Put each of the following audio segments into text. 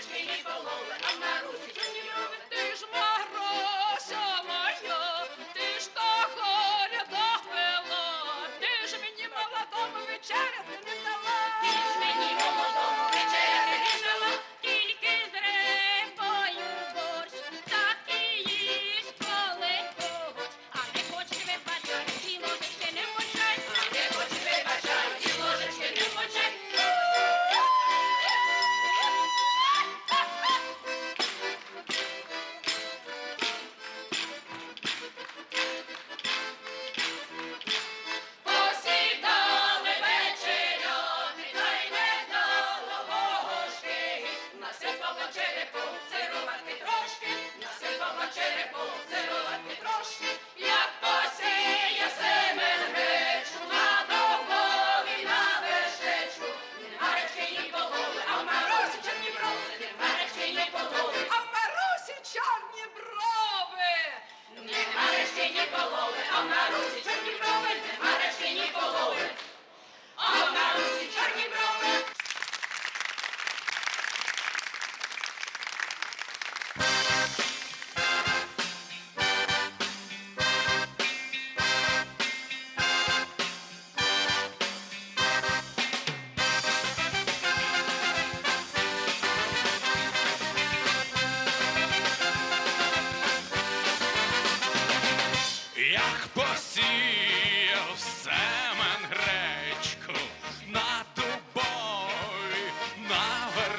марочки ні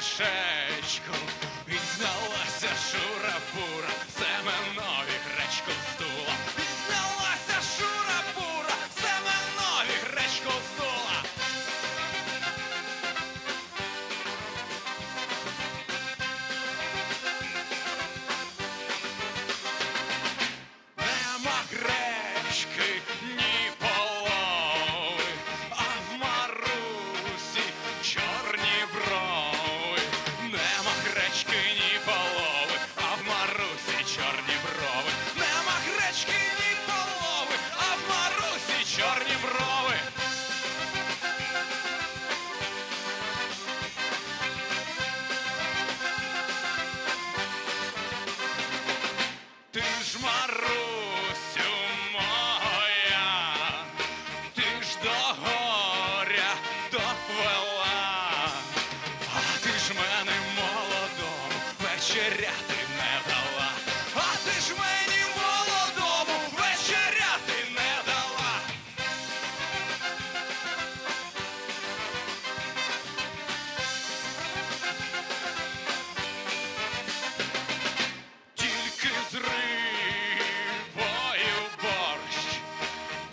вершечку, і знялася шура-бура, семенові гречку здула. І знялася шура-бура, семенові гречку здула. Нема гречки, Нема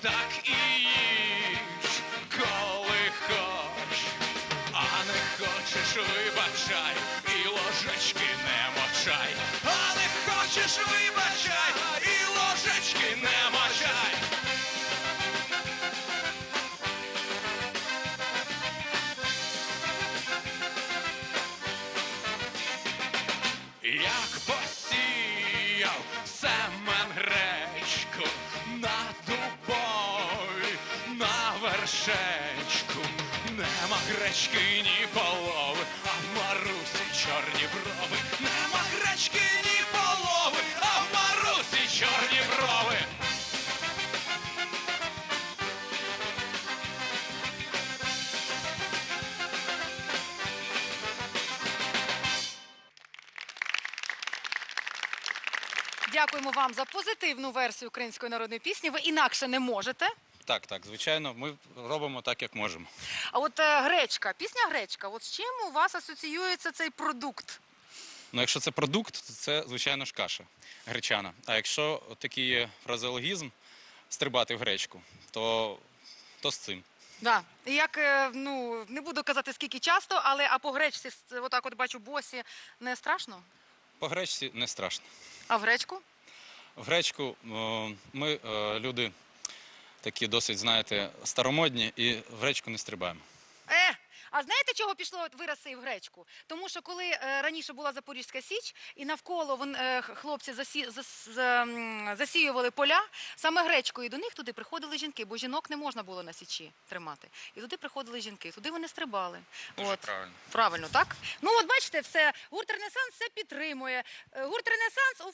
так і хочеш вибачай, і ложечки не мочай. Як посіяв семен гречку на дубові, на вершечку, нема гречки, ні полови, а в Марусі чорні брови, нема гречки, ні Дякуємо вам за позитивну версію української народної пісні. Ви інакше не можете. Так, так, звичайно, ми робимо так, як можемо. А от е, гречка, пісня гречка. От з чим у вас асоціюється цей продукт? Ну, якщо це продукт, то це, звичайно ж, каша гречана. А якщо такий є фразеологізм стрибати в гречку, то, то з цим. Да. І як е, ну не буду казати скільки часто, але а по гречці с- отак от бачу босі не страшно. По гречці не страшно. А в гречку? В гречку ми е, люди такі досить, знаєте, старомодні і в гречку не стрибаємо. А знаєте, чого пішло вираси в гречку? Тому що коли е, раніше була Запорізька Січ, і навколо вон, е, хлопці засі, зас- за- засіювали поля, саме гречкою до них туди приходили жінки, бо жінок не можна було на січі тримати. І туди приходили жінки, туди вони стрибали. Дуже От. правильно. Правильно, так? Ну от бачите, все, гурт Ренесанс все підтримує. Е, Гурт Ренесанс у